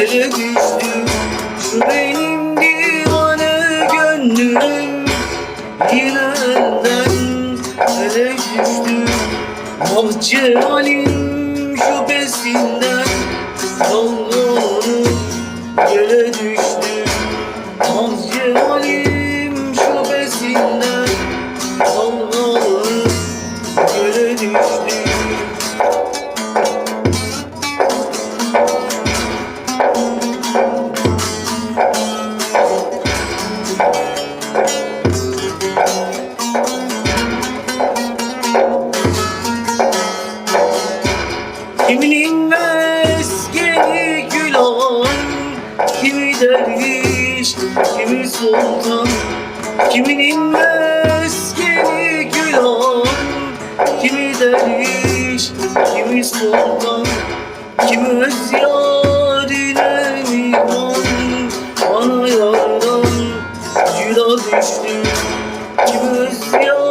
Ele düştü Şu benim divane gönlüm. Yinenden ele düştü Ah cemalin şüphesinden Sallanıp yere düştü. Ah cemalin Kiminin meskeni gül ağan Kimi derviş, kimi sultan Kiminin meskeni gül ağan Kimi derviş, kimi sultan Kimi öz yarine mihman Bana yardan cüda düştü Kimi öz yarine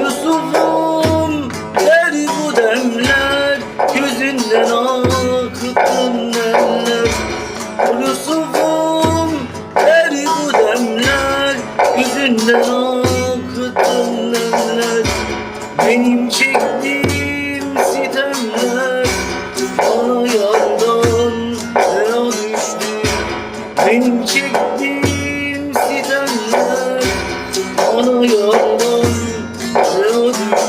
Yusuf'um der bu demler Gözünden akıttın neler. Yusuf'um der bu demler Gözünden akıttın neler. Benim çektiğim sitemler Bana yardan fena düştü. Benim çektiğim bana yalnız ne acı